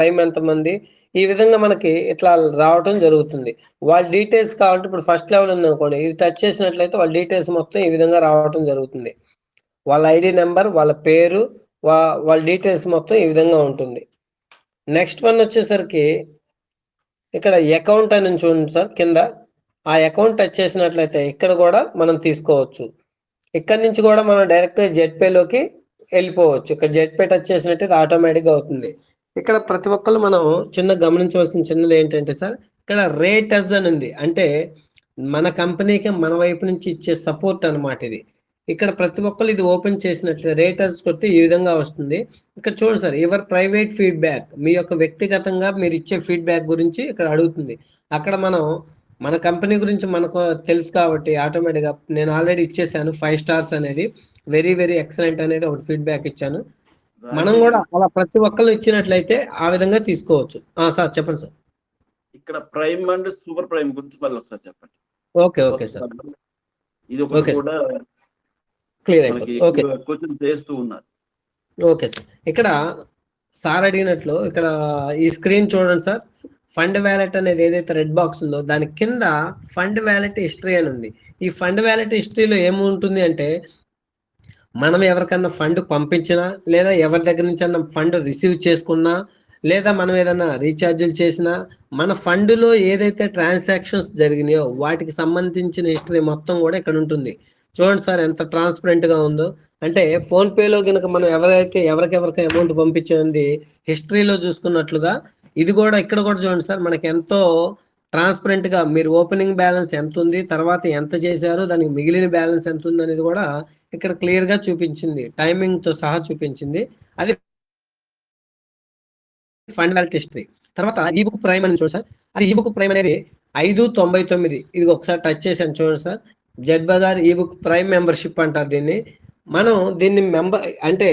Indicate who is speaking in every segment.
Speaker 1: Time ఎంతమంది? ఈ విధంగా మనకి ఇట్లా రావటం జరుగుతుంది. వాళ్ళ డీటెయిల్స్ కావాలంటే ఇప్పుడు ఫస్ట్ లెవెల్ ఉంది అనుకోండి ఇది టచ్ చేసినట్లయితే వాళ్ళ డీటెయిల్స్ మొత్తం ఈ విధంగా రావటం జరుగుతుంది. వాళ్ళ ఐడి నెంబర్ వాళ్ళ పేరు వా వాళ్ళ డీటెయిల్స్ మొత్తం ఈ విధంగా ఉంటుంది. నెక్స్ట్ వన్ వచ్చేసరికి ఇక్కడ అకౌంట్ అని చూడండి సార్ కింద. ఆ అకౌంట్ టచ్ చేసినట్లయితే ఇక్కడ కూడా మనం తీసుకోవచ్చు. ఇక్కడ నుంచి కూడా మనం డైరెక్ట్గా జెడ్పేలోకి వెళ్ళిపోవచ్చు. ఇక్కడ జెడ్పే టచ్ చేసినట్టు ఆటోమేటిక్గా అవుతుంది. ఇక్కడ ప్రతి ఒక్కరు మనం చిన్న గమనించవలసిన చిన్నది ఏంటంటే సార్ ఇక్కడ రేట్ అస్ అని ఉంది. అంటే మన కంపెనీకి మన వైపు నుంచి ఇచ్చే సపోర్ట్ అనమాట ఇది. ఇక్కడ ప్రతి ఒక్కరు ఇది ఓపెన్ చేసినట్లయితే రేట్ అస్ కొడితే ఈ విధంగా వస్తుంది. ఇక్కడ చూడండి సార్ యువర్ ప్రైవేట్ ఫీడ్బ్యాక్ మీ యొక్క వ్యక్తిగతంగా మీరు ఇచ్చే ఫీడ్బ్యాక్ గురించి ఇక్కడ అడుగుతుంది. అక్కడ మనం మన కంపెనీ గురించి మనకు తెలుసు కాబట్టి ఆటోమేటిక్గా నేను ఆల్రెడీ ఇచ్చేసాను ఫైవ్ స్టార్స్ అనేది. వెరీ వెరీ ఎక్సలెంట్ అనేది ఒకటి ఫీడ్బ్యాక్ ఇచ్చాను. మనం కూడా అలా ప్రతి ఒక్కరు ఇచ్చినట్లయితే ఆ విధంగా తీసుకోవచ్చు. ఆ, సార్ చెప్పండి సార్.
Speaker 2: ఇక్కడ ప్రైమ్ అండ్ సూపర్ ప్రైమ్ గురించి మళ్ళీ ఒకసారి చెప్పండి.
Speaker 1: Okay okay sir.
Speaker 2: ఇది ఒకటి. కూడా
Speaker 1: క్లియర్
Speaker 2: మనకి
Speaker 1: అయిపోతుంది ఓకే
Speaker 2: క్వశ్చన్ చేస్తూ ఉన్నారు.
Speaker 1: Okay sir. ఇక్కడ సార్ అడిగినట్లు ఇక్కడ ఈ స్క్రీన్ చూడండి సార్. ఫండ్ వ్యాలెట్ అనేది ఏదైతే రెడ్ బాక్స్ ఉందో దాని కింద ఫండ్ వ్యాలెట్ హిస్టరీ అని ఉంది. ఈ ఫండ్ వ్యాలెట్ హిస్టరీలో ఏముంటుంది అంటే మనం ఎవరికన్నా ఫండ్ పంపించినా లేదా ఎవరి దగ్గర నుంచి అన్న ఫండ్ రిసీవ్ చేసుకున్నా లేదా మనం ఏదైనా రీఛార్జీలు చేసినా మన ఫండ్లో ఏదైతే ట్రాన్సాక్షన్స్ జరిగినాయో వాటికి సంబంధించిన హిస్టరీ మొత్తం కూడా ఇక్కడ ఉంటుంది. చూడండి సార్ ఎంత ట్రాన్స్పరెంట్గా ఉందో. అంటే ఫోన్పేలో కనుక మనం ఎవరైతే ఎవరికెవరికి అమౌంట్ పంపించింది హిస్టరీలో చూసుకున్నట్లుగా ఇది కూడా ఇక్కడ కూడా చూడండి సార్ మనకి ఎంతో ట్రాన్స్పరెంట్గా మీరు ఓపెనింగ్ బ్యాలెన్స్ ఎంత ఉంది తర్వాత ఎంత చేశారు దానికి మిగిలిన బ్యాలెన్స్ ఎంత ఉంది అనేది కూడా ఇక్కడ క్లియర్గా చూపించింది. టైమింగ్తో సహా చూపించింది. అది ఫండ్ హిస్టరీ తర్వాత ఈ బుక్ ప్రైమ్ అని చూడండి సార్. అది ఈ బుక్ ప్రైమ్ అనేది ఐదు తొంభై తొమ్మిది. ఇది ఒకసారి టచ్ చేసాను చూడండి సార్. జెడ్ బజార్ ఈ బుక్ ప్రైమ్ మెంబర్షిప్ అంటారు దీన్ని. మనం దీన్ని మెంబర్ అంటే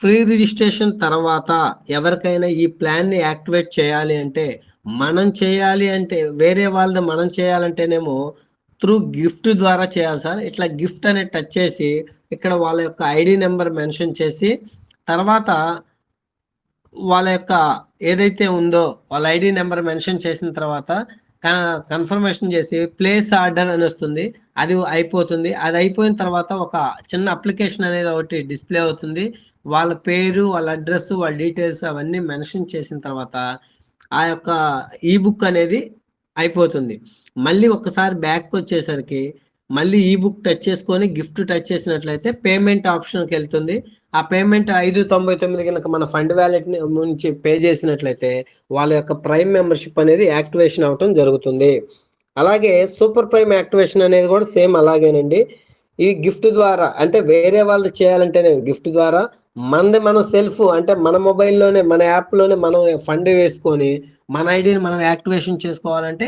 Speaker 1: ఫ్రీ రిజిస్ట్రేషన్ తర్వాత ఎవరికైనా ఈ ప్లాన్ని యాక్టివేట్ చేయాలి అంటే మనం చేయాలి అంటే వేరే వాళ్ళది మనం చేయాలంటేనేమో త్రూ గిఫ్ట్ ద్వారా చేయాలి సార్. ఇట్లా గిఫ్ట్ అనేది టచ్ చేసి ఇక్కడ వాళ్ళ యొక్క ఐడి నెంబర్ మెన్షన్ చేసి తర్వాత వాళ్ళ యొక్క ఏదైతే ఉందో వాళ్ళ ఐడి నెంబర్ మెన్షన్ చేసిన తర్వాత కన్ఫర్మేషన్ చేసి ప్లేస్ ఆర్డర్ అని వస్తుంది. అది అయిపోతుంది. అది అయిపోయిన తర్వాత ఒక చిన్న అప్లికేషన్ అనేది ఒకటి డిస్ప్లే అవుతుంది. వాళ్ళ పేరు వాళ్ళ అడ్రస్ వాళ్ళ డీటెయిల్స్ అవన్నీ మెన్షన్ చేసిన తర్వాత ఆ యొక్క ఈ బుక్ అనేది అయిపోతుంది. మళ్ళీ ఒకసారి బ్యాక్ వచ్చేసరికి మళ్ళీ ఈ బుక్ టచ్ చేసుకొని గిఫ్ట్ టచ్ చేసినట్లయితే పేమెంట్ ఆప్షన్కి వెళ్తుంది. ఆ పేమెంట్ ఐదు తొంభై తొమ్మిది కనుక మన ఫండ్ వ్యాలెట్ నుంచి పే చేసినట్లయితే వాళ్ళ యొక్క ప్రైమ్ మెంబర్షిప్ అనేది యాక్టివేషన్ అవటం జరుగుతుంది. అలాగే సూపర్ ప్రైమ్ యాక్టివేషన్ అనేది కూడా సేమ్ అలాగేనండి. ఈ గిఫ్ట్ ద్వారా అంటే వేరే వాళ్ళు చేయాలంటేనే గిఫ్ట్ ద్వారా మనది మనం సెల్ఫ్ అంటే మన మొబైల్లోనే మన యాప్లోనే మనం ఫండ్ వేసుకొని మన ఐడిని మనం యాక్టివేషన్ చేసుకోవాలంటే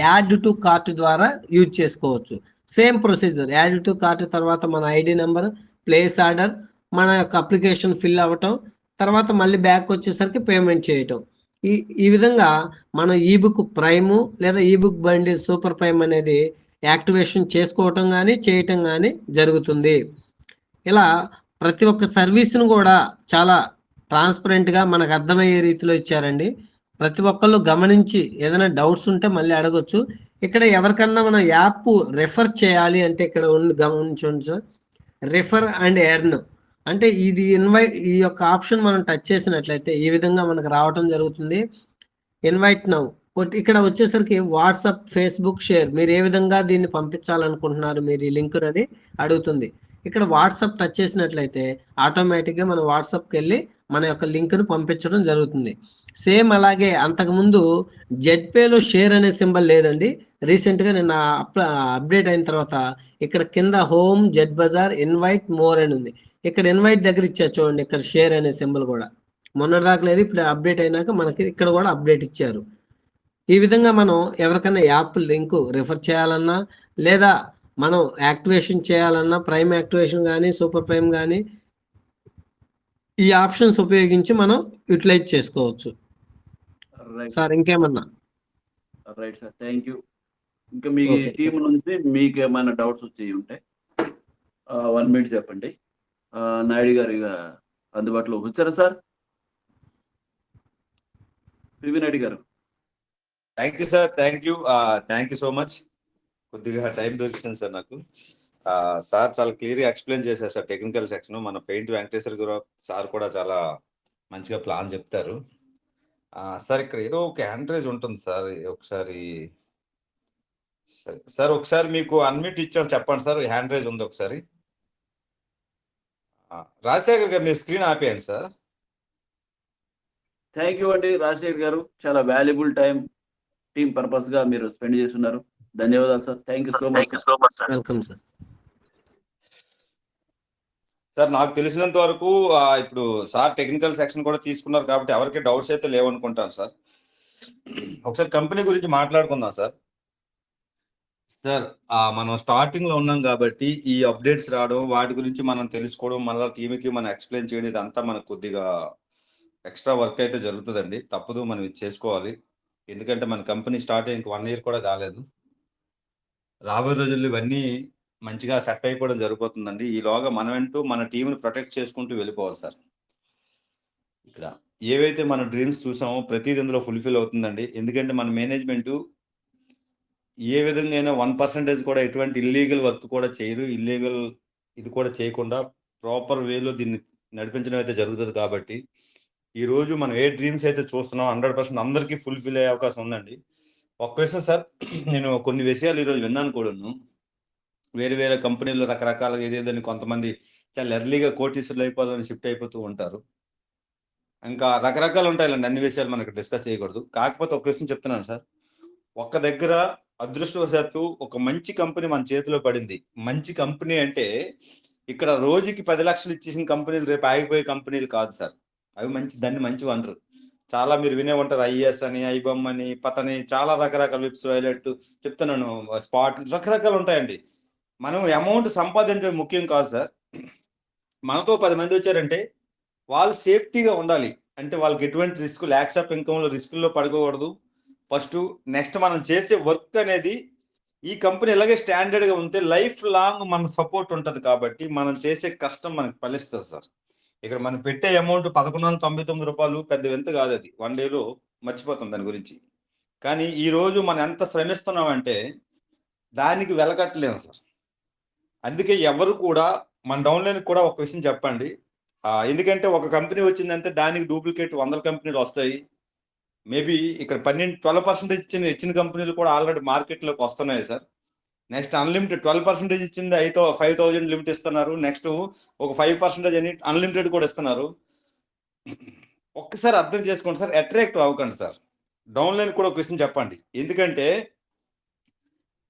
Speaker 1: యాడ్ టు కార్ట్ ద్వారా యూజ్ చేసుకోవచ్చు. Same procedure add to cart తర్వాత మన ఐడి నెంబర్ ప్లేస్ ఆర్డర్ మన యొక్క అప్లికేషన్ ఫిల్ అవ్వటం తర్వాత మళ్ళీ బ్యాక్ వచ్చేసరికి పేమెంట్ చేయటం. ఈ ఈ విధంగా మనం ఈబుక్ ప్రైమ్ ప్రైము లేదా ఈబుక్ బండి సూపర్ ప్రైమ్ అనేది యాక్టివేషన్ చేసుకోవటం కానీ చేయటం కానీ జరుగుతుంది. ఇలా ప్రతి ఒక్క సర్వీస్ను కూడా చాలా ట్రాన్స్పరెంట్గా మనకు అర్థమయ్యే రీతిలో ఇచ్చారండి. ప్రతి ఒక్కళ్ళు గమనించి ఏదైనా డౌట్స్ ఉంటే మళ్ళీ అడగొచ్చు. ఇక్కడ ఎవరికన్నా మనం యాప్ రెఫర్ చేయాలి అంటే ఇక్కడ ఉండి గమనించండి రెఫర్ అండ్ ఎర్న్ అంటే ఇది ఇన్వైట్ ఈ యొక్క ఆప్షన్ మనం టచ్ చేసినట్లయితే ఈ విధంగా మనకు రావటం జరుగుతుంది. ఇన్వైట్ నౌ ఇక్కడ వచ్చేసరికి వాట్సాప్ ఫేస్బుక్ షేర్ మీరు ఏ విధంగా దీన్ని పంపించాలనుకుంటున్నారు మీరు ఈ లింక్ అని అడుగుతుంది. ఇక్కడ వాట్సాప్ టచ్ చేసినట్లయితే ఆటోమేటిక్గా మన వాట్సాప్కి వెళ్ళి మన యొక్క లింక్ను పంపించడం జరుగుతుంది. సేమ్ అలాగే అంతకుముందు జెడ్పేలో షేర్ అనే సింబల్ లేదండి. రీసెంట్గా నేను అప్డేట్ అయిన తర్వాత ఇక్కడ కింద home Z Bazaar invite more అని ఉంది. ఇక్కడ ఇన్వైట్ దగ్గర ఇచ్చారు చూడండి ఇక్కడ షేర్ అనే సింబల్ కూడా. మొన్నటిదాకా లేదు ఇప్పుడు అప్డేట్ అయినాక మనకి ఇక్కడ కూడా అప్డేట్ ఇచ్చారు. ఈ విధంగా మనం ఎవరికైనా యాప్ లింక్ రిఫర్ చేయాలన్నా లేదా మనం యాక్టివేషన్ చేయాలన్నా ప్రైమ్ యాక్టివేషన్ కానీ సూపర్ ప్రైమ్ కానీ ఈ ఆప్షన్స్ ఉపయోగించి మనం యూటిలైజ్ చేసుకోవచ్చు. సార్ ఇంకేమన్నా?
Speaker 2: రైట్ సార్ థ్యాంక్ యూ ఇంకా మీ. టీం నుంచి మీకు ఏమైనా డౌట్స్ వచ్చి ఉంటే వన్ మినిట్ చెప్పండి. నాయుడు గారు ఇక అందుబాటులో వచ్చారా sir PV Reddy garu.
Speaker 3: Thank you sir thank you thank you so much కొద్దిగా టైం దొరికింది సార్ నాకు. సార్ చాలా క్లియర్గా ఎక్స్ప్లెయిన్ చేశారు సార్ టెక్నికల్ సెక్షన్ మన పెయింట్ వెంకటేశ్వర గారు సార్ కూడా చాలా మంచిగా ప్లాన్ చెప్తారు. సార్ ఇక్కడ ఏదో ఒక హ్యాండ్రేజ్ ఉంటుంది సార్ ఒకసారి సరే సార్ ఒకసారి మీకు అన్మిట్ ఇచ్చాం చెప్పండి సార్ హ్యాండ్ రైజ్ ఉంది ఒకసారి. ఆ, రాజశేఖర్ గారు మీరు స్క్రీన్ ఆపేయండి సార్.
Speaker 2: థ్యాంక్ యూ అండి రాజశేఖర్ గారు. చాలా వాల్యుబుల్ టైం టీమ్ పర్పస్గా మీరు స్పెండ్ చేస్తున్నారు ధన్యవాదాలు sir. Thank you so much
Speaker 1: welcome sir
Speaker 3: sir నాకు తెలిసినంత వరకు ఇప్పుడు సార్ టెక్నికల్ సెక్షన్ కూడా తీసుకున్నారు కాబట్టి ఎవరికి డౌట్స్ అయితే లేవనుకుంటాను సార్. ఒకసారి కంపెనీ గురించి మాట్లాడుకుందాం సార్. సార్ మనం స్టార్టింగ్లో ఉన్నాం కాబట్టి ఈ అప్డేట్స్ రావడం వాటి గురించి మనం తెలుసుకోవడం మళ్ళీ టీంకి మనం ఎక్స్ప్లెయిన్ చేయడం ఇదంతా మనకు కొద్దిగా ఎక్స్ట్రా వర్క్ అయితే జరుగుతుందండి. తప్పదు మనం ఇది చేసుకోవాలి. ఎందుకంటే మన కంపెనీ స్టార్ట్ అయ్యి ఇంక వన్ ఇయర్ కూడా కాలేదు. రాబోయే రోజుల్లో ఇవన్నీ మంచిగా సెట్ అయిపోవడం జరుగుతుందండి ఈలోగా మనమంటూ మన టీంని ప్రొటెక్ట్ చేసుకుంటూ వెళ్ళిపోవాలి సార్. ఇక్కడ ఏవైతే మన డ్రీమ్స్ చూసామో ప్రతిది ఇందులో ఫుల్ఫిల్ అవుతుందండి. ఎందుకంటే మన మేనేజ్మెంట్ ఏ విధంగా అయినా వన్ పర్సెంటేజ్ కూడా ఎటువంటి ఇల్లీగల్ వర్క్ కూడా చేయరు. ఇల్లీగల్ ఇది కూడా చేయకుండా ప్రాపర్ వేలో దీన్ని నడిపించడం అయితే జరుగుతుంది కాబట్టి ఈ రోజు మనం ఏ డ్రీమ్స్ అయితే చూస్తున్నాం హండ్రెడ్ పర్సెంట్ అందరికీ ఫుల్ఫిల్ అయ్యే అవకాశం ఉందండి. ఒక క్వశ్చన్ సార్ నేను కొన్ని విషయాలు ఈరోజు విన్నాను కూడాను. వేరే వేరే కంపెనీలు రకరకాలుగా ఏదేదని కొంతమంది చాలా ఎర్లీగా కోటీసులు అయిపోదామని షిఫ్ట్ అయిపోతూ ఉంటారు. ఇంకా రకరకాలు ఉంటాయండి అన్ని విషయాలు మనకి డిస్కస్ చేయకూడదు. కాకపోతే ఒక విషయం చెప్తున్నాను సార్. ఒక్క దగ్గర అదృష్టవశాత్తు ఒక మంచి కంపెనీ మన చేతిలో పడింది. మంచి కంపెనీ అంటే ఇక్కడ రోజుకి పది లక్షలు ఇచ్చేసిన కంపెనీలు రేపు ఆగిపోయే కంపెనీలు కాదు సార్. అవి మంచి దాన్ని మంచి అనరు చాలా మీరు వినే ఉంటారు ఐఎస్ అని ఐబమ్ అని పతని చాలా రకరకాల విప్స్ వైలెట్ చెప్తున్నాను. స్పాట్ రకరకాలు ఉంటాయండి. మనం అమౌంట్ సంపాదించడం ముఖ్యం కాదు సార్. మనతో పది మంది వచ్చారంటే వాళ్ళు సేఫ్టీగా ఉండాలి. అంటే వాళ్ళకి ఎటువంటి రిస్క్ ల్యాక్స్ ఆఫ్ ఇన్కమ్లో రిస్కుల్లో పడుకోకూడదు ఫస్ట్ నెక్స్ట్ మనం చేసే వర్క్ అనేది ఈ కంపెనీ ఇలాగే స్టాండర్డ్గా ఉంటే లైఫ్ లాంగ్ మన సపోర్ట్ ఉంటుంది కాబట్టి మనం చేసే కష్టం మనకు ఫలిస్తుంది సార్. ఇక్కడ మనం పెట్టే అమౌంట్ పదకొండు వందల తొంభై తొమ్మిది రూపాయలు పెద్ద వింత కాదు అది. వన్ డేలో మర్చిపోతాం దాని గురించి. కానీ ఈరోజు మనం ఎంత శ్రమిస్తున్నామంటే దానికి వెలకట్టలేము సార్. అందుకే ఎవరు కూడా మన డౌన్లైన్ కూడా ఒక విషయం చెప్పండి. ఎందుకంటే ఒక కంపెనీ వచ్చిందంటే దానికి డూప్లికేట్ వందల కంపెనీలు వస్తాయి. మేబీ ఇక్కడ పన్నెండు ట్వెల్వ్ పర్సెంటేజ్ ఇచ్చిన ఇచ్చిన కంపెనీలు కూడా ఆల్రెడీ మార్కెట్లోకి వస్తున్నాయి sir. Next unlimited twelve percentage ఇచ్చింది అయితే ఫైవ్ థౌజండ్ లిమిట్ ఇస్తున్నారు. నెక్స్ట్ ఒక ఫైవ్ పర్సెంటేజ్ అని అన్లిమిటెడ్ కూడా ఇస్తున్నారు. ఒక్కసారి అర్థం చేసుకోండి సార్. అట్రాక్ట్ అవ్వకండి సార్. డౌన్లైన్ కూడా ఒక క్వశ్చన్ చెప్పండి. ఎందుకంటే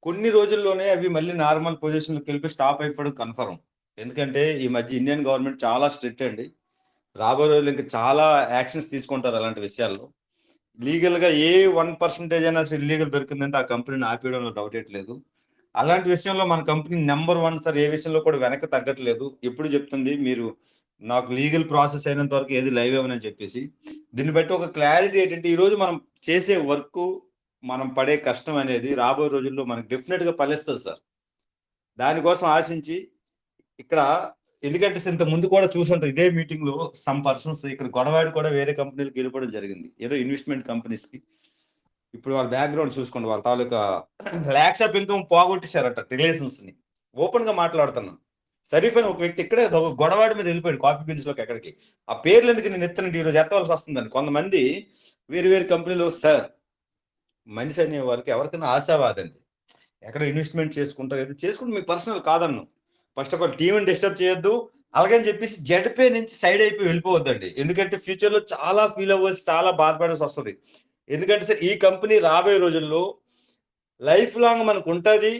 Speaker 3: కొన్ని రోజుల్లోనే అవి మళ్ళీ నార్మల్ పొజిషన్కి వెళ్ళి స్టాప్ అయిపోవడం కన్ఫర్మ్ ఎందుకంటే ఈ మధ్య ఇండియన్ గవర్నమెంట్ చాలా స్ట్రిక్ట్ అండి. రాబోయే రోజులు ఇంకా చాలా యాక్షన్స్ తీసుకుంటారు అలాంటి విషయాల్లో. లీగల్గా ఏ వన్ పర్సెంటేజ్ అయినా ఇల్లీగల్ దొరికిందంటే ఆ కంపెనీని ఆపేయడంలో డౌట్ ఇవ్వట్లేదు అలాంటి విషయంలో మన కంపెనీ నెంబర్ వన్ సార్ ఏ విషయంలో కూడా వెనక్కి తగ్గట్లేదు. ఎప్పుడు చెప్తుంది? మీరు నాకు లీగల్ ప్రాసెస్ అయినంత వరకు ఏది లైవ్ అవ్వనని చెప్పేసి. దీన్ని బట్టి ఒక క్లారిటీ ఏంటంటే ఈరోజు మనం చేసే వర్క్ మనం పడే కష్టం అనేది రాబోయే రోజుల్లో మనకు డెఫినెట్గా ఫలిస్తుంది సార్. దానికోసం ఆశించి ఇక్కడ ఎందుకంటే ఇంత ముందు కూడా చూసుంటారు ఇదే మీటింగ్లో సమ్ పర్సన్స్ ఇక్కడ గొడవాడి కూడా వేరే కంపెనీలకు వెళ్ళిపోవడం జరిగింది. ఏదో ఇన్వెస్ట్మెంట్ కంపెనీస్కి. ఇప్పుడు వాళ్ళ బ్యాక్గ్రౌండ్ చూసుకోండి వాళ్ళ తాలూకా ల్యాక్స్ ఆఫ్ ఇన్కమ్ పోగొట్టేశారట రిలేషన్స్ని. ఓపెన్గా మాట్లాడుతున్నాను. సరీఫ్ అని ఒక వ్యక్తి ఇక్కడే ఒక గొడవాడి మీద వెళ్ళిపోయాడు కాఫీ బీన్స్లోకి ఎక్కడికి. ఆ పేర్లు ఎందుకు నేను ఎత్తునంటే ఈరోజు ఎత్తవలసి వస్తుందని కొంతమంది వేరు వేరు కంపెనీలు సార్ మనిషి అనే వారికి ఎవరికైనా ఆశావాదండి ఎక్కడ ఇన్వెస్ట్మెంట్ చేసుకుంటారు ఏదో చేసుకుంటే మీ పర్సనల్ కాదన్ను. ఫస్ట్ ఆఫ్ ఆల్ టీంని డిస్టర్బ్ చేయొద్దు. అలాగని చెప్పేసి జడ్పే నుంచి సైడ్ అయిపోయి వెళ్ళిపోవద్దండి. ఎందుకంటే ఫ్యూచర్లో చాలా ఫీల్ అవ్వాల్సి చాలా బాధపడాల్సి వస్తుంది. ఎందుకంటే సార్ ఈ కంపెనీ రాబోయే రోజుల్లో లైఫ్ లాంగ్ మనకు ఉంటుంది.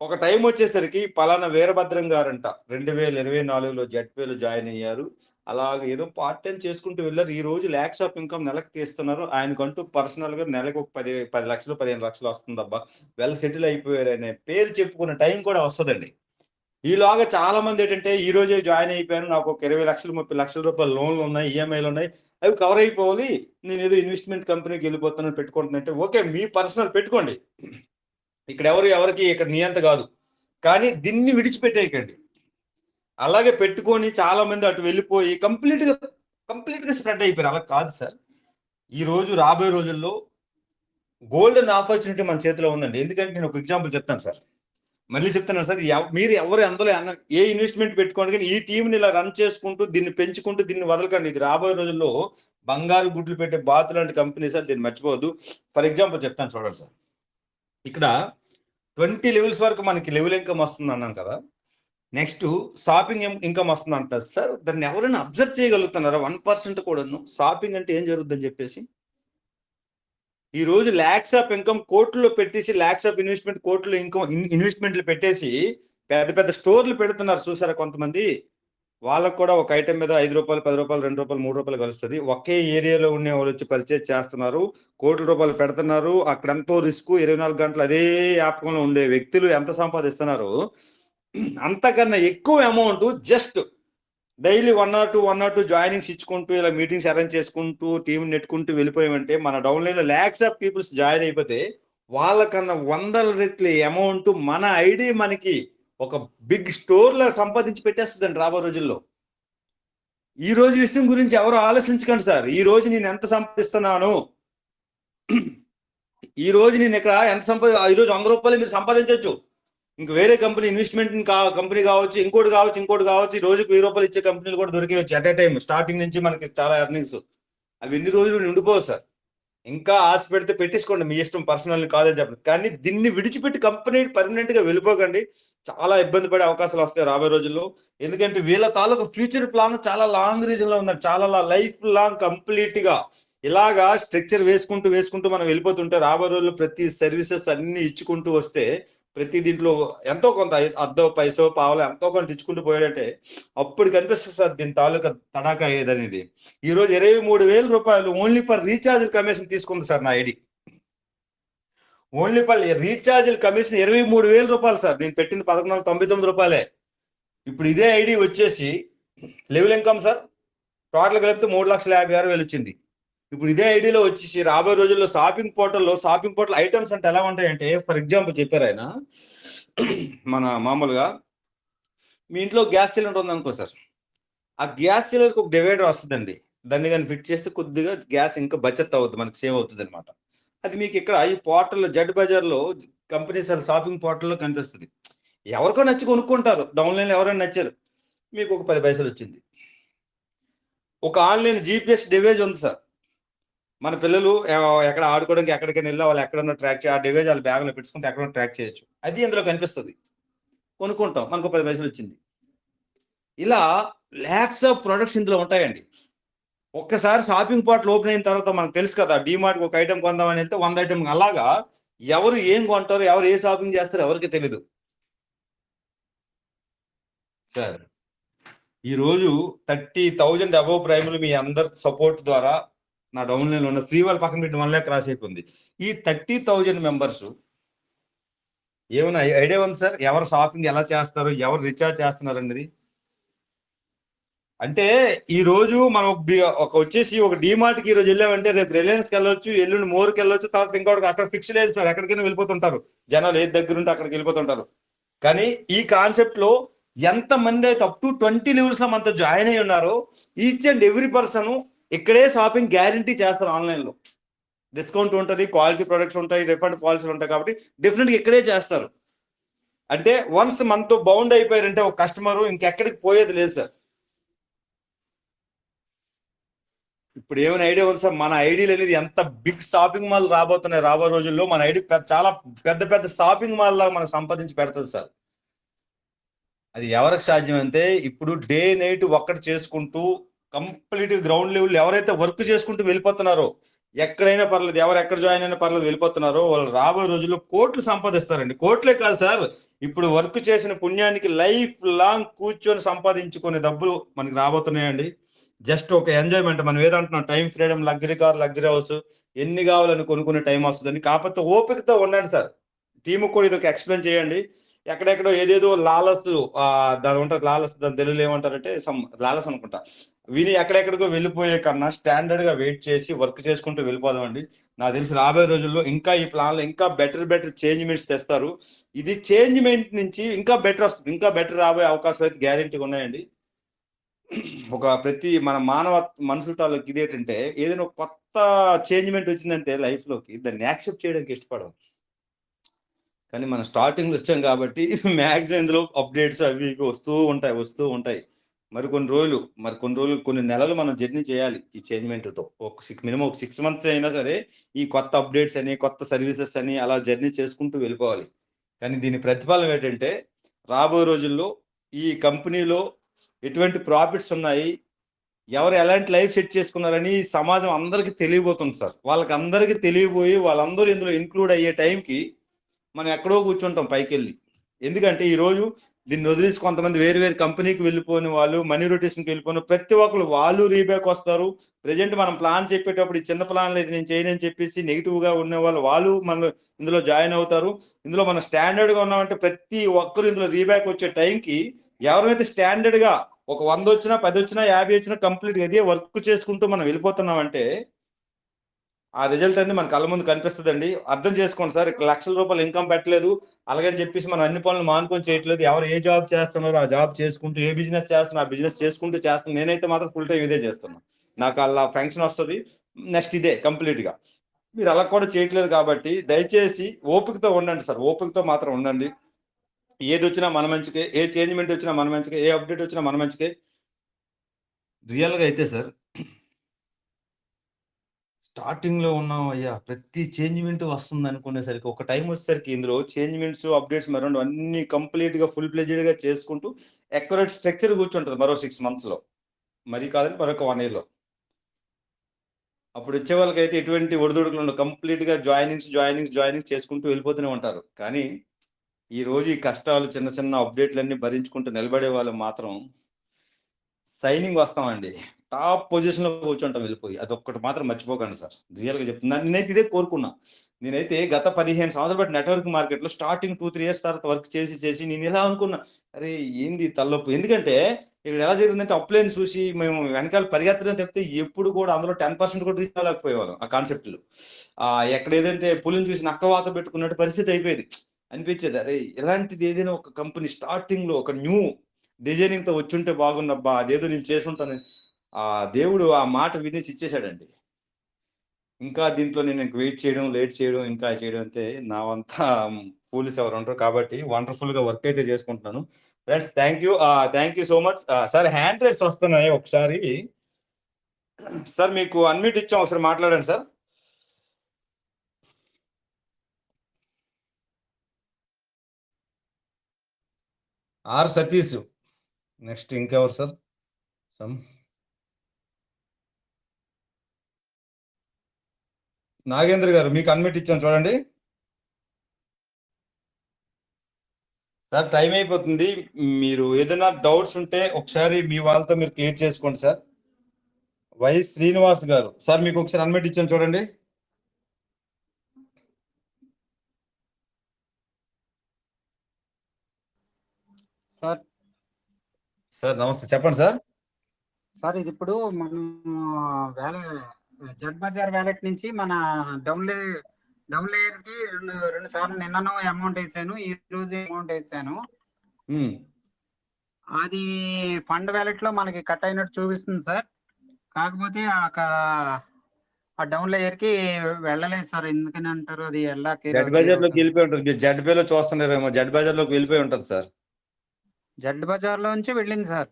Speaker 3: ఒక టైం వచ్చేసరికి పలానా వీరభద్రం గారంట రెండు వేల ఇరవై నాలుగులో జడ్పేలో జాయిన్ అయ్యారు. అలాగ ఏదో పార్ట్ టైం చేసుకుంటూ వెళ్ళారు. ఈ రోజు ల్యాక్స్ ఆఫ్ ఇన్కమ్ నెలకు తీస్తున్నారు. ఆయనకంటూ పర్సనల్గా నెలకు ఒక పది పది లక్షలు పదిహేను లక్షలు వస్తుందబ్బా. వెల్ సెటిల్ అయిపోయారు అనే పేరు చెప్పుకునే టైం కూడా వస్తుందండి. ఈలాగా చాలా మంది ఏంటంటే ఈ రోజే జాయిన్ అయిపోయాను. నాకు ఒక ఇరవై లక్షలు ముప్పై లక్షల రూపాయల లోన్లు ఉన్నాయి ఈఎంఐలు ఉన్నాయి. అవి కవర్ అయిపోవాలి. నేను ఏదో ఇన్వెస్ట్మెంట్ కంపెనీకి వెళ్ళిపోతానని పెట్టుకుంటున్నట్టే ఓకే మీ పర్సనల్ పెట్టుకోండి. ఇక్కడ ఎవరు ఎవరికి ఇక్కడ నియంత కాదు. కానీ దీన్ని విడిచిపెట్టేయకండి. అలాగే పెట్టుకొని చాలా మంది అటు వెళ్ళిపోయి కంప్లీట్గా కంప్లీట్గా స్ప్రెడ్ అయిపోయారు. అలా కాదు సార్. ఈ రోజు రాబోయే రోజుల్లో గోల్డెన్ ఆపర్చునిటీ మన చేతిలో ఉందండి. ఎందుకంటే నేను ఒక ఎగ్జాంపుల్ చెప్తాను సార్. మళ్ళీ చెప్తున్నాను సార్ మీరు ఎవరు అందులో ఏ ఇన్వెస్ట్మెంట్ పెట్టుకోండి కానీ ఈ టీంని ఇలా రన్ చేసుకుంటూ దీన్ని పెంచుకుంటూ దీన్ని వదలకండి. ఇది రాబోయే రోజుల్లో బంగారు గుడ్లు పెట్టే బాతు లాంటి కంపెనీ సార్ దీన్ని మర్చిపోవద్దు. ఫర్ ఎగ్జాంపుల్ చెప్తాను చూడండి సార్. ఇక్కడ ట్వంటీ లెవెల్స్ వరకు మనకి లెవెల్ ఇన్కమ్ వస్తుంది అన్నాం కదా. నెక్స్ట్ షాపింగ్ ఇన్కమ్ వస్తుంది అంటారు సార్ దాన్ని ఎవరైనా అబ్జర్వ్ చేయగలుగుతున్నారా? వన్ పర్సెంట్ కూడాను. షాపింగ్ అంటే ఏం జరుగుతుందని చెప్పేసి. ఈ రోజు ల్యాక్స్ ఆఫ్ ఇన్కమ్ కోట్లలో పెట్టేసి ల్యాక్స్ ఆఫ్ ఇన్వెస్ట్మెంట్ కోట్లు ఇన్కమ్ ఇన్వెస్ట్మెంట్లు పెట్టేసి పెద్ద పెద్ద స్టోర్లు పెడుతున్నారు చూసారా కొంతమంది? వాళ్ళకు కూడా ఒక ఐటెం మీద ఐదు రూపాయలు పది రూపాయలు రెండు రూపాయలు మూడు రూపాయలు కలుస్తుంది. ఒకే ఏరియాలో ఉండే వాళ్ళు వచ్చి పర్చేజ్ చేస్తున్నారు. కోట్ల రూపాయలు పెడుతున్నారు. అక్కడ ఎంతో రిస్క్ ఇరవై నాలుగు గంటలు అదే వ్యాపకంలో ఉండే వ్యక్తులు ఎంత సంపాదిస్తున్నారు అంతకన్నా ఎక్కువ amount just daily one or two one or two joinings ఇచ్చుకుంటూ ఇలా మీటింగ్స్ అరేంజ్ చేసుకుంటూ టీం నెట్టుకుంటూ వెళ్ళిపోయామంటే మన డౌన్లైన్లో ల్యాక్స్ ఆఫ్ పీపుల్స్ జాయిన్ అయిపోతే వాళ్ళకన్నా వందల రెట్ల అమౌంట్ మన ఐడి మనకి ఒక బిగ్ స్టోర్లో సంపాదించి పెట్టేస్తుందండి రాబో రోజుల్లో. ఈ రోజు విషయం గురించి ఎవరు ఆలోచించకండి సార్. ఈ రోజు నేను ఎంత సంపాదిస్తున్నాను? ఈ రోజు నేను ఇక్కడ ఎంత సంపాది ఈ రోజు వంద రూపాయలు మీరు సంపాదించవచ్చు ఇంక వేరే కంపెనీ ఇన్వెస్ట్మెంట్ కా కంపెనీ కావచ్చు ఇంకోటి కావచ్చు ఇంకోటి కావచ్చు ఈ రోజుకి వెయ్యి రూపాయలు ఇచ్చే కంపెనీలు కూడా దొరికేవచ్చు అట్ ఏ టైం స్టార్టింగ్ నుంచి మనకి చాలా ఎర్నింగ్స్ అవి ఎన్ని రోజులు నిండిపోవు సార్. ఇంకా ఆశ పెడితే పెట్టేసుకోండి మీ ఇష్టం పర్సనల్ కాదని చెప్పండి. కానీ దీన్ని విడిచిపెట్టి కంపెనీ పర్మనెంట్గా వెళ్ళిపోకండి. చాలా ఇబ్బంది పడే అవకాశాలు వస్తాయి రాబోయే రోజుల్లో. ఎందుకంటే వీళ్ళ తాలూకు ఫ్యూచర్ ప్లాన్ చాలా లాంగ్ రీజన్లో ఉందండి. చాలా లైఫ్ లాంగ్ కంప్లీట్గా. ఇలాగా స్ట్రక్చర్ వేసుకుంటూ వేసుకుంటూ మనం వెళ్ళిపోతుంటే రాబోయే రోజుల్లో ప్రతి సర్వీసెస్ అన్ని ఇచ్చుకుంటూ వస్తే ప్రతి దీంట్లో ఎంతో కొంత అద్దో పైసో పావలో ఎంతో కొంత ఇచ్చుకుంటూ పోయాడంటే అప్పుడు కనిపిస్తుంది సార్ దీని తాలూకా తడాకా ఏదనేది. ఈరోజు ఇరవై మూడు వేల రూపాయలు ఓన్లీ పర్ రీఛార్జ్ కమిషన్ తీసుకుంది సార్ నా ID. Only per recharge commission ఇరవై మూడు వేల రూపాయలు సార్. నేను పెట్టింది పదకొండు వందల తొంభై తొమ్మిది రూపాయలే. ఇప్పుడు ఇదే ఐడి వచ్చేసి లెవెల్ ఇన్కమ్ సార్. టోటల్ కలిపితే మూడు లక్షల యాభై ఆరు వేలు వచ్చింది. ఇప్పుడు ఇదే ఐడిలో వచ్చేసి రాబోయే రోజుల్లో షాపింగ్ పోర్టల్లో షాపింగ్ పోర్టల్ ఐటమ్స్ అంటే ఎలా ఉంటాయంటే ఫర్ ఎగ్జాంపుల్ చెప్పారు ఆయన. మన మామూలుగా మీ ఇంట్లో గ్యాస్ సిలిండర్ ఉందనుకో సార్. ఆ గ్యాస్ సిలిండర్కి ఒక డివైడర్ వస్తుందండి. దాన్ని కానీ ఫిట్ చేస్తే కొద్దిగా గ్యాస్ ఇంకా బచత్ అవుతుంది మనకి సేవ్ అవుతుంది అనమాట అది మీకు ఇక్కడ ఈ పోర్టల్లో జడ్ బజార్లో కంపెనీస్ షాపింగ్ పోర్టల్లో కనిపిస్తుంది. ఎవరికో నచ్చి కొనుక్కుంటారు. డౌన్లైన్లో ఎవరైనా నచ్చారు. మీకు ఒక పది పైసలు వచ్చింది. ఒక ఆన్లైన్ జీపీఎస్ డివైజ్ ఉంది సార్. మన పిల్లలు ఎక్కడ ఆడుకోవడానికి ఎక్కడికైనా వెళ్ళి వాళ్ళు ఎక్కడన్నా ట్రాక్ ఆ డివైజ్ వాళ్ళ బ్యాగ్లో పెట్టుకుంటే ఎక్కడ ట్రాక్ చేయొచ్చు. అది ఇందులో కనిపిస్తుంది. కొనుక్కుంటాం. మనకు పది పైసలు వచ్చింది. ఇలా ల్యాక్స్ ఆఫ్ ప్రొడక్ట్స్ ఇందులో ఉంటాయండి. ఒక్కసారి షాపింగ్ పార్ట్లు ఓపెన్ అయిన తర్వాత మనకు తెలుసు కదా డిమార్ట్ ఒక ఐటెం కొందామని వెళ్తే వంద ఐటెం అలాగా ఎవరు ఏం కొంటారు ఎవరు ఏ షాపింగ్ చేస్తారో ఎవరికి తెలీదు. సార్ ఈరోజు థర్టీ థౌజండ్ అబవ్ ప్రైమ్లు మీ అందరి సపోర్ట్ ద్వారా నా డౌన్లైన్లో ఉన్న ఫ్రీ వాళ్ళు పక్కన పెట్టి వన్ ల్యాక్ క్రాస్ అయిపోయింది. ఈ థర్టీ థౌజండ్ మెంబర్స్ ఏమైనా ఐడియా ఉంది సార్ ఎవరు షాపింగ్ ఎలా చేస్తారు? ఎవరు రీఛార్జ్ చేస్తున్నారు అనేది? అంటే ఈ రోజు మనం ఒక వచ్చేసి ఒక డిమార్ట్కి ఈ రోజు వెళ్ళామంటే రేపు రిలయన్స్కి వెళ్ళొచ్చు ఎల్లుండి మోర్కి వెళ్ళొచ్చు తర్వాత ఇంకోటి అక్కడ ఫిక్స్ లేదు సార్ ఎక్కడికైనా వెళ్ళిపోతుంటారు. జనాలు ఏది దగ్గర ఉంటే అక్కడికి వెళ్ళిపోతుంటారు. కానీ ఈ కాన్సెప్ట్లో ఎంతమంది ఎంత అయితే అప్ టు ట్వంటీ లెవెల్స్లో మనతో జాయిన్ అయి ఉన్నారో ఈచ్ అండ్ ఎవ్రీ పర్సన్ ఇక్కడే షాపింగ్ గ్యారంటీ చేస్తారు ఆన్లైన్లో. డిస్కౌంట్ ఉంటుంది క్వాలిటీ ప్రొడక్ట్స్ ఉంటాయి రిఫండ్ పాలసీలు ఉంటాయి కాబట్టి డెఫినెట్గా ఇక్కడే చేస్తారు. అంటే వన్స్ మనతో బౌండ్ అయిపోయారంటే ఒక కస్టమర్ ఇంకెక్కడికి పోయేది లేదు సార్. ఇప్పుడు ఏమైనా ఐడియా ఉంది సార్? మన ఐడియాలు అనేది ఎంత బిగ్ షాపింగ్ మాల్ రాబోతున్నాయి రాబో రోజుల్లో మన ఐడి చాలా పెద్ద పెద్ద షాపింగ్ మాల్ లాగా మనం సంపాదించి పెడుతుంది సార్. అది ఎవరికి సాధ్యం అంటే ఇప్పుడు డే నైట్ ఒక్కటి చేసుకుంటూ కంప్లీట్ గ్రౌండ్ లెవెల్ ఎవరైతే వర్క్ చేసుకుంటూ వెళ్ళిపోతున్నారో ఎక్కడైనా పర్లేదు ఎవరు ఎక్కడ జాయిన్ అయినా పర్లేదు వెళ్ళిపోతున్నారో వాళ్ళు రాబోయే రోజుల్లో కోట్లు సంపాదిస్తారండి. కోట్లే కాదు సార్ ఇప్పుడు వర్క్ చేసిన పుణ్యానికి లైఫ్ లాంగ్ కూర్చొని సంపాదించుకునే డబ్బులు మనకి రాబోతున్నాయండి. జస్ట్ ఒక ఎంజాయ్మెంట్ మనం ఏదంటున్నాం time freedom luxury car luxury house ఎన్ని కావాలని కొనుక్కునే టైం వస్తుందని కాకపోతే ఓపికతో ఉండండి సార్. టీముకు కూడా ఇది ఒక ఎక్స్ప్లెయిన్ చేయండి. ఎక్కడెక్కడో ఏదేదో లాలస్ దాని ఉంటుంది లాలస్ దాని తెలుగులో ఏమంటారంటే సమ్ లాలస్ అనుకుంటా. విని ఎక్కడెక్కడికో వెళ్ళిపోయే కన్నా స్టాండర్డ్గా వెయిట్ చేసి వర్క్ చేసుకుంటూ వెళ్ళిపోదామండి. నాకు తెలిసి రాబోయే రోజుల్లో ఇంకా ఈ ప్లాన్లో ఇంకా బెటర్ బెటర్ చేంజ్మెంట్స్ తెస్తారు. ఇది చేంజ్మెంట్ నుంచి ఇంకా బెటర్ వస్తుంది. ఇంకా బెటర్ రాబోయే అవకాశాలు అయితే గ్యారెంటీగా ఉన్నాయండి. ఒక ప్రతి మన మానవ మనుషుల తాలూకు ఇది ఏంటంటే ఏదైనా కొత్త చేంజ్మెంట్ వచ్చిందంటే లైఫ్లోకి దాన్ని యాక్సెప్ట్ చేయడానికి ఇష్టపడం కానీ మనం స్టార్టింగ్లో వచ్చాం కాబట్టి మ్యాక్సిమం ఇందులో అప్డేట్స్ అవి ఇవి వస్తూ ఉంటాయి వస్తూ ఉంటాయి. మరి కొన్ని రోజులు మరి కొన్ని రోజులు కొన్ని నెలలు మనం జర్నీ చేయాలి ఈ చేంజ్మెంట్తో ఒక సిక్స్ మినిమం ఒక సిక్స్ మంత్స్ అయినా సరే ఈ కొత్త అప్డేట్స్ అని కొత్త సర్వీసెస్ అని అలా జర్నీ చేసుకుంటూ వెళ్ళిపోవాలి. కానీ దీని ప్రతిఫలం ఏంటంటే రాబోయే రోజుల్లో ఈ కంపెనీలో ఎటువంటి ప్రాఫిట్స్ ఉన్నాయి ఎవరు ఎలాంటి లైఫ్ సెట్ చేసుకున్నారని ఈ సమాజం అందరికీ తెలియబోతుంది సార్. వాళ్ళకి అందరికీ తెలియబోయి వాళ్ళందరూ ఇందులో ఇన్క్లూడ్ అయ్యే టైంకి మనం ఎక్కడో కూర్చుంటాం పైకి వెళ్ళి ఎందుకంటే ఈరోజు దీన్ని వదిలేసి కొంతమంది వేరు వేరు కంపెనీకి వెళ్ళిపోయిన వాళ్ళు మనీ రొటేషన్కి వెళ్ళిపోయిన ప్రతి ఒక్కరు వాళ్ళు రీబ్యాక్ వస్తారు. ప్రజెంట్ మనం ప్లాన్ చెప్పేటప్పుడు ఈ చిన్న ప్లాన్ లేదు నేను చేయనని చెప్పేసి నెగిటివ్గా ఉండేవాళ్ళు ఉన్న వాళ్ళు వాళ్ళు మన ఇందులో జాయిన్ అవుతారు. ఇందులో మనం స్టాండర్డ్గా ఉన్నామంటే ప్రతి ఒక్కరు ఇందులో రీబ్యాక్ వచ్చే టైంకి ఎవరైతే స్టాండర్డ్గా ఒక వంద వచ్చినా పది వచ్చినా యాభై వచ్చినా కంప్లీట్గా అదే ఇదే వర్క్ చేసుకుంటూ మనం వెళ్ళిపోతున్నామంటే ఆ రిజల్ట్ అనేది మన కళ్ళ ముందు కనిపిస్తుందండి. అర్థం చేసుకోండి సార్ ఇక్కడ లక్షల రూపాయలు ఇన్కమ్ పెట్టలేదు. అలాగని చెప్పేసి మనం అన్ని పనులు మానుకొని చేయట్లేదు. ఎవరు ఏ జాబ్ చేస్తున్నారో ఆ జాబ్ చేసుకుంటూ ఏ బిజినెస్ చేస్తున్నా ఆ బిజినెస్ చేసుకుంటూ చేస్తున్నా. నేనైతే మాత్రం ఫుల్ టైం ఇదే చేస్తున్నాను నాకు అలా ఫంక్షన్ వస్తుంది. నెక్స్ట్ ఇదే కంప్లీట్గా మీరు అలా కూడా చేయట్లేదు కాబట్టి దయచేసి ఓపికతో ఉండండి సార్. ఓపికతో మాత్రం ఉండండి. ఏది వచ్చినా మన మంచికే ఏ చేంజ్మెంట్ వచ్చినా మన మంచికే ఏ అప్డేట్ వచ్చినా మన మంచికే. రియల్గా అయితే సార్ స్టార్టింగ్లో ఉన్నాం అయ్యా. ప్రతి చేంజ్మెంట్ వస్తుంది అనుకునేసరికి ఒక టైం వచ్చేసరికి ఇందులో చేంజ్మెంట్స్ అప్డేట్స్ మరొండు అన్ని కంప్లీట్గా ఫుల్ ప్లెజెడ్గా చేసుకుంటూ ఎక్యురేట్ స్ట్రక్చర్ కూర్చుంటుంది మరో సిక్స్ మంత్స్లో మరి కాదని మరొక వన్ ఇయర్లో. అప్పుడు వచ్చే వాళ్ళకైతే ఎటువంటి ఒడిదుడుకులు ఉండవు. కంప్లీట్గా జాయినింగ్స్ జాయినింగ్స్ జాయినింగ్స్ చేసుకుంటూ వెళ్ళిపోతూనే ఉంటారు. కానీ ఈ రోజు ఈ కష్టాలు చిన్న చిన్న అప్డేట్లన్నీ భరించుకుంటూ నిలబడే వాళ్ళు మాత్రం సైనింగ్ వస్తామండి. టాప్ పొజిషన్లో కూర్చుంటాం వెళ్ళిపోయి. అది ఒక్కటి మాత్రం మర్చిపోకండి సార్. రియల్గా చెప్తున్నాను నేనైతే ఇదే కోరుకున్నా. నేనైతే గత పదిహేను సంవత్సరాలు బట్టి నెట్వర్క్ మార్కెట్లో స్టార్టింగ్ టూ త్రీ ఇయర్స్ తర్వాత వర్క్ చేసి చేసి నేను ఇలా అనుకున్నా. అరే ఏంది తల్లొప్పు ఎందుకంటే ఇక్కడ ఎలా జరిగిందంటే అప్లైన్ చూసి మేము వెనకాల పరిగెత్తడం తప్పితే ఎప్పుడు కూడా అందులో టెన్ పర్సెంట్ కూడా రీచ్ అవ్వలేకపోయేవాళ్ళం ఆ కాన్సెప్ట్లో ఆ ఎక్కడ ఏదంటే పులిని చూసి నక్కవాత పెట్టుకున్నట్టు పరిస్థితి అయిపోయేది. అనిపించేది. అరే ఇలాంటిది ఏదైనా ఒక కంపెనీ స్టార్టింగ్లో ఒక న్యూ డిజైనింగ్తో వచ్చుంటే బాగున్నబ్బా అదేదో నేను చేసుంటాను ఆ దేవుడు ఆ మాట వినేసి ఇచ్చేసాడండి ఇంకా దీంట్లో నేను ఇంక వెయిట్ చేయడం లేట్ చేయడం ఇంకా చేయడం అంటే నా అంతా పోలీస్ ఎవరు ఉంటారు కాబట్టి వండర్ఫుల్గా వర్క్ అయితే చేసుకుంటున్నాను. Friends thank you. Thank you so much. Sir hand raise వస్తున్నాయి ఒకసారి. సార్ మీకు అన్మ్యూట్ ఇచ్చాం. ఒకసారి మాట్లాడండి సార్. ఆర్ సతీష్. నెక్స్ట్ ఇంకెవరు సార్? సమ్ నాగేంద్ర గారు మీకు అన్మిట్ ఇచ్చాను చూడండి. సార్ టైం అయిపోతుంది. మీరు ఏదైనా డౌట్స్ ఉంటే ఒకసారి మీ వాళ్ళతో మీరు క్లియర్ చేసుకోండి సార్. వై శ్రీనివాస్ గారు సార్ మీకు ఒకసారి అన్మిట్ ఇచ్చాను చూడండి.
Speaker 4: సార్.
Speaker 3: సార్ నమస్తే. చెప్పండి సార్.
Speaker 4: సార్ ఇది ఇప్పుడు మనం వ్యాలె జడ్ బజార్ వ్యాలెట్ నుంచి మన డౌన్ లే డౌన్ లేయర్స్కి రెండు రెండు సార్లు నిన్నను అమౌంట్ వేసాను ఈ రోజు అమౌంట్ వేసాను. అది ఫండ్ వ్యాలెట్లో మనకి కట్ అయినట్టు చూపిస్తుంది సార్. కాకపోతే ఆ డౌన్ లేయర్కి వెళ్ళలేదు సార్. ఎందుకని అంటారు? అది ఎలా
Speaker 3: జడ్ బజార్లోకి వెళ్ళిపోయి ఉంటుంది. జడ్ బే లో చూస్తున్నారేమో. జడ్ బజార్లోకి వెళ్ళిపోయి ఉంటుంది సార్.
Speaker 4: జడ్ బజార్లో నుంచి వెళ్ళింది సార్.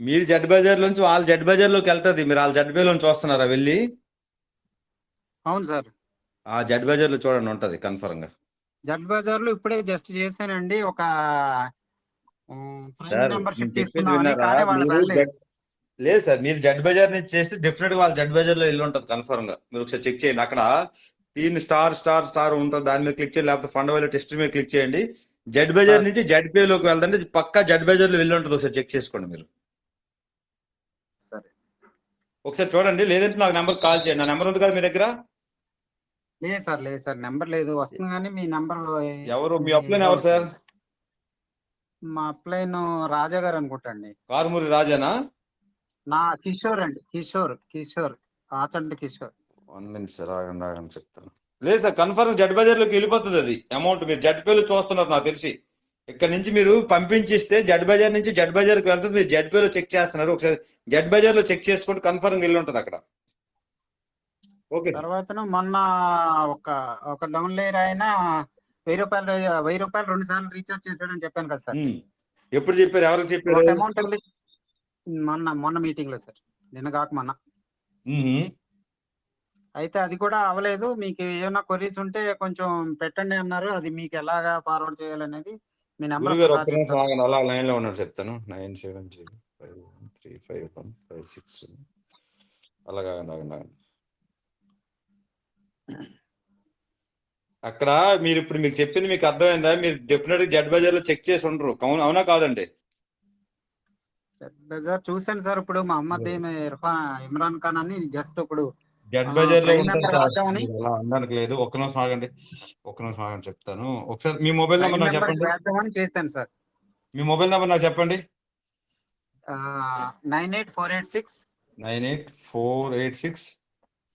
Speaker 3: మీరు జడ్ బజార్ నుంచి వాళ్ళు జడ్ బజార్లోకి వెళ్తుంది. మీరు వాళ్ళ జడ్ బే లోకి చూస్తున్నారా వెళ్ళి?
Speaker 4: అవును సార్.
Speaker 3: ఆ జడ్ బజార్లో చూడండి ఉంటది కన్ఫర్మ్గా.
Speaker 4: జడ్ బజార్లో ఇప్పుడే జస్ట్ చేశానండి. ఒక
Speaker 3: లేదు సార్ మీరు జడ్ బజార్ నుంచి చేస్తే డెఫినెట్గా వాళ్ళు జడ్ బజార్లో వెళ్ళి ఉంటుంది కన్ఫర్మ్గా. మీరు ఒకసారి చెక్ చేయండి. అక్కడ తీన్ స్టార్ స్టార్ స్టార్ ఉంటుంది. దాని మీద క్లిక్ చేయండి. లేకపోతే ఫండ్ వైల్ టెస్ట్ మీద క్లిక్ చేయండి. Z Bazaar. నుంచి జడ్ పే లోకి వెళ్దంటే పక్కా జడ్ బజార్లో వెళ్ళి ఉంటుంది. ఒకసారి చెక్ చేసుకోండి మీరు. ఒకసారి చూడండి. లేదంటే నాకు నెంబర్ కాల్ చేయండి. నా నెంబర్ ఉంది కదా మీ దగ్గర?
Speaker 4: లేదు సార్ లేదు సార్. నెంబర్ లేదు. వస్తుంది కానీ మీ నెంబర్
Speaker 3: ఎవరు? మీ అప్లైన్ ఎవరు సార్?
Speaker 4: మా అప్లైన్ రాజా గారు అనుకుంటా అండి
Speaker 3: కారుమూరి రాజానా?
Speaker 4: నా కిషోర్ అండి. కిషోర్ కిషోర్. ఆచండి కిషోర్.
Speaker 3: వన్ మినిట్ సార్ ఆగండి ఆగండి చెప్తాను. లేదు సార్ కన్ఫర్మ్ జడ్ బజార్లోకి వెళ్ళిపోతుంది అది. అమౌంట్ మీరు జడ్ పేలు చూస్తున్నారు నాకు తెలిసి. ఇక్కడ నుంచి మీరు పంపించిస్తే జడ్ బజార్ నుంచి జడ్ బజార్కి వెళ్తుంది మీరు జడ్లో చెక్ చేస్తున్నారు. ఒకసారి జడ్ బజార్లో చెక్ చేసుకుంటే కన్ఫర్మ్ వెళ్ళి ఉంటుంది అక్కడ. ఓకే.
Speaker 4: తర్వాత మొన్న ఒక ఒక డౌన్ లేయర్ ఆయన వెయ్యి రూపాయలు వెయ్యి రూపాయలు రెండు సార్లు రీఛార్జ్ చేశాడని చెప్పాను కదా సార్.
Speaker 3: ఉమ్. ఎప్పుడు చెప్పారు? ఎవరికి చెప్పారు?
Speaker 4: అమౌంట్ మొన్న మొన్న మీటింగ్లో సార్. నిన్న కాక మొన్న.
Speaker 3: ఉమ్.
Speaker 4: అయితే అది కూడా అవ్వలేదు. మీకు ఏమైనా క్వరీస్ ఉంటే కొంచెం పెట్టండి అన్నారు. అది మీకు ఎలాగా ఫార్వర్డ్ చేయాలనేది మీ నెంబర్
Speaker 3: గురుగారు ఒక్క నిమిషం ఆగండి అలా లైన్లో ఉన్నాడు చెప్తాను. Nine seven zero five one three five one five six ఆగండి ఆగండి అక్కడ మీరు ఇప్పుడు మీకు చెప్పింది మీకు అర్థమైందా? మీరు డెఫినెట్ జడ్ బజార్లో చెక్ చేసి ఉండరు. అవును అవునా కాదండి?
Speaker 4: బజార్ చూశాను సార్ ఇప్పుడు మా అమ్మది ఇర్ఫాన్ ఇమ్రాన్ ఖాన్ అని జస్ట్ ఇప్పుడు
Speaker 3: జడ్ బజార్లో లేదు. ఒక్క నిమిషం ఆగండి. ఒక్క నిమిషం ఆగండి చెప్తాను. ఒకసారి మీ మొబైల్ నెంబర్ నాకు చెప్పండి.
Speaker 4: చేశాను సార్.
Speaker 3: మీ మొబైల్ నెంబర్ నాకు చెప్పండి.
Speaker 4: Nine eight four eight six
Speaker 3: nine eight four eight six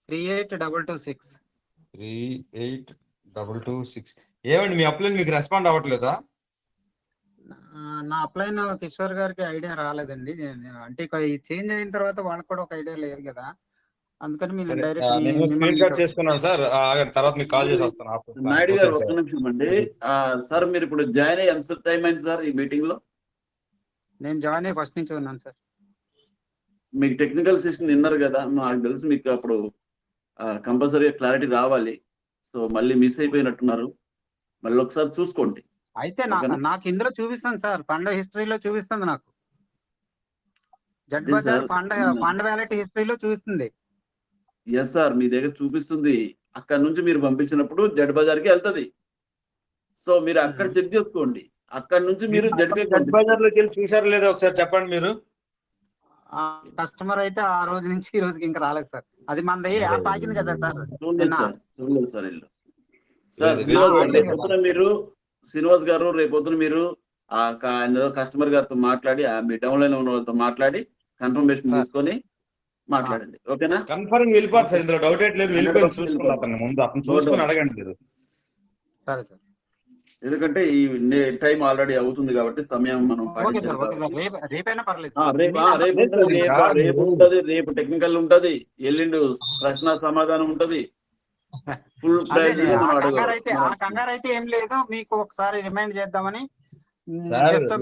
Speaker 4: three eight double two six
Speaker 3: three eight double two six. ఏమండి మీ అప్లైన్ మీకు రెస్పాండ్ అవ్వట్లేదా?
Speaker 4: నా అప్లైన్ కిషోర్ గారికి ఐడియా రాలేదండి. అంటే చేంజ్ అయిన తర్వాత వాళ్ళకి కూడా ఒక ఐడియా లేదు కదా. అందుకని మీరు డైరెక్ట్
Speaker 3: నేను స్క్రీన్ షాట్ చేసుకున్నాను సార్. తర్వాత మీకు కాల్ చేసి వస్తాను.
Speaker 2: నాయుడు గారు. ఒక్క నిమిషం అండి. ఆ, సార్ మీరు ఇప్పుడు జాయిన్ అయ్యి ఎంత టైం అయింది సార్ ఈ మీటింగ్లో
Speaker 4: నేను జాయిన్ అయ్యి ఫస్ట్ నుంచి ఉన్నాను సార్.
Speaker 2: మీకు టెక్నికల్ సెషన్ విన్నారు కదా నాకు తెలిసి మీకు అప్పుడు కంపల్సరీగా క్లారిటీ రావాలి. సో మళ్ళీ మిస్ అయిపోయినట్టున్నారు. మళ్ళీ ఒకసారి చూసుకోండి.
Speaker 4: అయితే? నాకు ఇందులో చూపిస్తాను సార్. ఫండ్ హిస్టరీలో చూపిస్తుంది నాకు. Z Bazaar
Speaker 2: sir.
Speaker 4: Fund fund wallet హిస్టరీలో చూపిస్తుంది.
Speaker 2: ఎస్ సార్ మీ దగ్గర చూపిస్తుంది. అక్కడ నుంచి మీరు పంపించినప్పుడు జడ్ బజార్కి వెళ్తది. సో మీరు అక్కడ. చెక్ చేసుకోండి. అక్కడ నుంచి మీరు జడ్
Speaker 3: బజార్లోకి వెళ్ళి చూసారా లేదా ఒకసారి చెప్పండి మీరు.
Speaker 4: ఆ కస్టమర్ అయితే ఆ రోజు నుంచి ఈ రోజుకి ఇంకా రాలేదు సార్ అది మన యాప్ ఆగింది కదా సార్.
Speaker 2: చూడలేదు. సార్ చూడలేదు సార్ ఇల్లు. రేపొద్దున మీరు శ్రీనివాస్ గారు రేపొద్దున మీరు ఆ కస్టమర్ గారితో మాట్లాడి ఆ మీ డౌన్ లైన్ ఉన్న వాళ్ళతో మాట్లాడి కన్ఫర్మేషన్. తీసుకొని మాట్లాడండి. ఓకేనా?
Speaker 3: కన్ఫర్మ్ వెళ్ళిపోతుంది సార్ ఇందులో డౌట్ లేదు వెళ్ళిపోయింది
Speaker 2: 100%
Speaker 3: చూసుకుని అతను ముందు. అతను చూసుకుని అడగండి మీరు.
Speaker 4: సరే సార్.
Speaker 2: ఎందుకంటే ఈ టైం ఆల్రెడీ అవుతుంది కాబట్టి సమయం మనం
Speaker 4: రేపు
Speaker 2: ఉంటుంది, రేపు టెక్నికల్ ఉంటది ఎల్లుండి ప్రశ్న సమాధానం ఉంటది. ఫుల్
Speaker 4: కంగారు అయితే ఆ
Speaker 2: అడగాలి
Speaker 4: కంగారు అయితే ఏం లేదు. మీకు ఒకసారి రిమైండ్ చేద్దామని.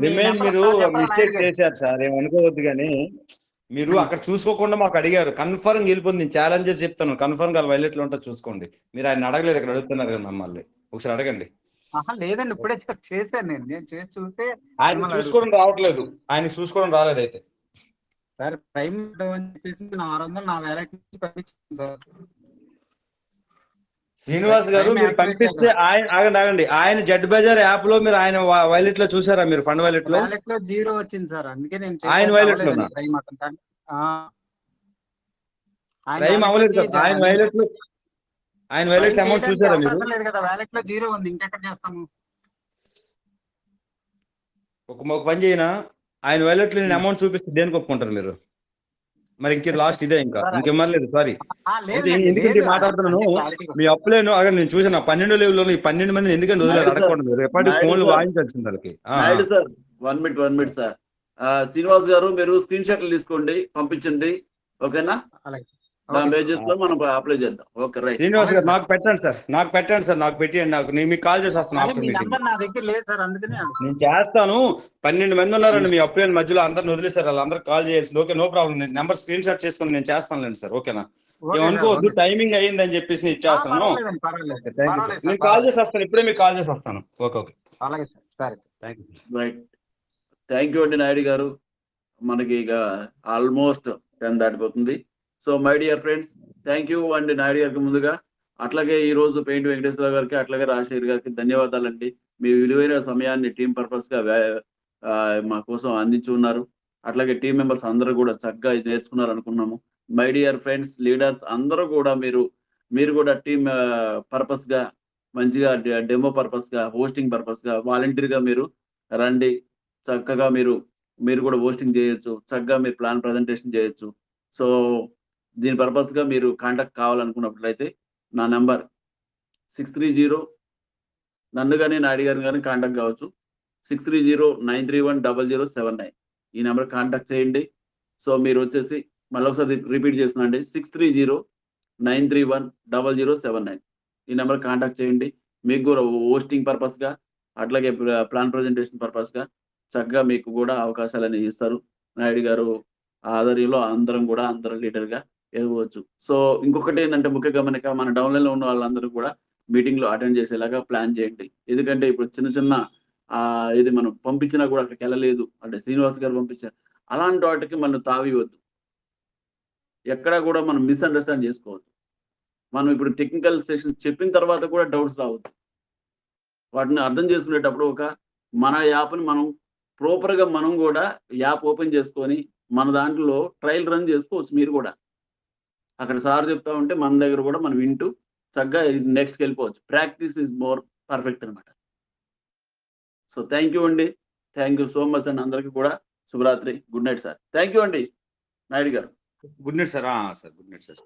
Speaker 3: రిమైండ్ మీరు మిస్టేక్? చేశారు సార్. ఏమనుకోవద్దు కానీ మీరు అక్కడ చూసుకోకుండా మాకు అడిగారు. కన్ఫర్మ్ వెళ్ళిపోయింది నేను ఛాలెంజెస్ చెప్తాను. కన్ఫర్మ్గా వైలెట్లో ఉంటే చూసుకోండి. మీరు ఆయన అడగలేదు ఇక్కడ అడుగుతున్నారు కదా మమ్మల్ని. ఒకసారి అడగండి.
Speaker 4: లేదండి ఇప్పుడే చేశాను నేను. నేను చేసి చూస్తే
Speaker 3: ఆయన చూసుకోవడం రావట్లేదు. ఆయన చూసుకోవడం రాలేదు అయితే.
Speaker 4: సార్ ప్రైమ్ అని చెప్పేసి ఆరు వందలు నా వ్యాలెట్ నుంచి పంపించాను సార్.
Speaker 3: శ్రీనివాస్ గారు మీరు పంపిస్తే. ఆయన ఆగండి ఆగండి. ఆయన జడ్ బజార్ యాప్లో మీరు ఆయన వైలెట్లో చూసారా మీరు ఫండ్ వైలెట్లో లో
Speaker 4: జీరో వచ్చింది సార్. అందుకే నేను
Speaker 3: ఆయన.
Speaker 4: ఆ. ఆయన
Speaker 3: టైం అవ్వలేదు కదా? ఆయన వైలెట్లో ఆయన వైలెట్ అమౌంట్ చూసారా మీరు?
Speaker 4: అవకాశం లేదు కదా? వ్యాలెట్లో జీరో ఉంది. ఇంకెక్కడ చేస్తాము?
Speaker 3: ఒక ఒక పని చేయనా? ఆయన వైలెట్లో నేను అమౌంట్ చూపిస్తే దేనికి ఒప్పుకుంటారు మీరు? మరి ఇంక లాస్ట్ ఇదే ఇంకా. ఇంకేం లేదు సారీ ఎందుకంటే. మాట్లాడుతున్నాను మీ అప్పులేను అక్కడ నేను చూసాను పన్నెండు లెవెల్లో ఈ పన్నెండు మందిని ఎందుకంటే వదిలేదు. అడగకూడదు
Speaker 2: నాయుడు
Speaker 3: ఫోన్లు. వాయించాల్సింది వాళ్ళకి
Speaker 2: sir one minute one minute sir ఆ, శ్రీనివాస్ గారు మీరు స్క్రీన్ షాట్లు తీసుకోండి పంపించండి ఓకేనా
Speaker 4: అలాగే.
Speaker 2: దాని
Speaker 4: ఓకే.
Speaker 2: బేసిస్లో మనం అప్లై చేద్దాం. ఓకే రైట్
Speaker 3: శ్రీనివాస్ గారు నాకు పెట్టండి సార్ నాకు పెట్టండి సార్ నాకు పెట్టండి నాకు నేను మీకు కాల్ చేసి వస్తాను ఆఫ్టర్ మీటింగ్
Speaker 4: నంబర్ నా దగ్గర లేదు సార్ అందుకనే అడుగుతున్నా.
Speaker 3: నేను చేస్తాను పన్నెండు మంది ఉన్నారండి మీ అప్పులేని మధ్యలో అందరిని వదిలేసారు వాళ్ళందరూ కాల్ చేయాల్సింది. ఓకే నో ప్రాబ్లం నేను నెంబర్ స్క్రీన్ షాట్ చేసుకుని నేను చేస్తానులేండి సార్ ఓకేనా ఏమనుకోవద్దు. టైమింగ్ అయ్యిందని చెప్పేసి నేను
Speaker 4: ఆ,
Speaker 3: ఇచ్చేస్తాను నేను కాల్ చేసి వస్తాను ఇప్పుడే మీకు కాల్ చేసి వస్తాను. ఓకే ఓకే
Speaker 4: అలాగే sir.
Speaker 3: Thank you
Speaker 2: right thank you అండి నాయుడు గారు. మనకి ఇక ఆల్మోస్ట్ టెన్ దాటిపోతుంది. So my dear friends thank you and Naidu గారికి ముందుగా అట్లాగే ఈ రోజు పెయింట్ వెంకటేశ్వర గారికి అట్లాగే రాజశేఖర్ గారికి ధన్యవాదాలండి. మీ విలువైన సమయాన్ని టీం పర్పస్గా మా కోసం అందించి ఉన్నారు. అట్లాగే టీం మెంబర్స్ అందరూ కూడా చక్కగా నేర్చుకున్నారు అనుకున్నాము మై డియర్ ఫ్రెండ్స్ లీడర్స్ అందరూ కూడా మీరు మీరు కూడా టీం పర్పస్గా మంచిగా డెమో పర్పస్గా హోస్టింగ్ పర్పస్గా వాలంటీర్గా మీరు రండి. చక్కగా మీరు మీరు కూడా హోస్టింగ్ చేయొచ్చు. చక్కగా మీరు ప్లాన్ ప్రజెంటేషన్ చేయొచ్చు. సో దీని పర్పస్గా మీరు కాంటాక్ట్ కావాలనుకున్నట్లయితే నా నెంబర్ సిక్స్ త్రీ జీరో నన్ను కానీ నాయుడు గారిని కానీ కాంటాక్ట్ కావచ్చు. Six three zero nine three one double zero seven nine. ఈ నెంబర్ కాంటాక్ట్ చేయండి. సో మీరు వచ్చేసి మళ్ళీ ఒకసారి repeat చేస్తున్నాండి six three zero nine three one double zero seven nine. ఈ నెంబర్ కాంటాక్ట్ చేయండి. మీకు కూడా హోస్టింగ్ పర్పస్గా అట్లాగే ప్లాన్ ప్రజెంటేషన్ పర్పస్గా చక్కగా మీకు కూడా అవకాశాలు అనేవి ఇస్తారు. నాయుడు గారు ఆధ్వర్యంలో అందరం కూడా అందరం లీడర్గా ఎదగవచ్చు. సో ఇంకొకటి ఏంటంటే ముఖ్య గమనిక మన డౌన్లైన్లో ఉన్న వాళ్ళందరూ కూడా మీటింగ్లో అటెండ్ చేసేలాగా ప్లాన్ చేయండి. ఎందుకంటే ఇప్పుడు చిన్న చిన్న ఇది మనం పంపించినా కూడా అక్కడికి వెళ్ళలేదు. అంటే శ్రీనివాస్ గారు పంపించారు. అలాంటి వాటికి మనం తావివద్దు ఎక్కడ కూడా మనం మిస్అండర్స్టాండ్ చేసుకోవద్దు. మనం ఇప్పుడు టెక్నికల్ సెషన్ చెప్పిన తర్వాత కూడా డౌట్స్ రావద్దు. వాటిని అర్థం చేసుకునేటప్పుడు ఒక మన యాప్ని మనం ప్రాపర్గా మనం కూడా యాప్ ఓపెన్ చేసుకొని మన దాంట్లో ట్రయల్ రన్ చేసుకోవచ్చు మీరు కూడా. అక్కడ సార్ చెప్తా ఉంటే మన దగ్గర కూడా మనం వింటూ చక్కగా నెక్స్ట్కి వెళ్ళిపోవచ్చు. ప్రాక్టీస్ ఇస్ మోర్ పర్ఫెక్ట్ అనమాట సో థ్యాంక్ యూ అండి. థ్యాంక్ యూ సో మచ్ అండి. అందరికీ కూడా శుభరాత్రి. Good night sir thank you అండి. Naidu garu.
Speaker 3: Good night sir sir good night sir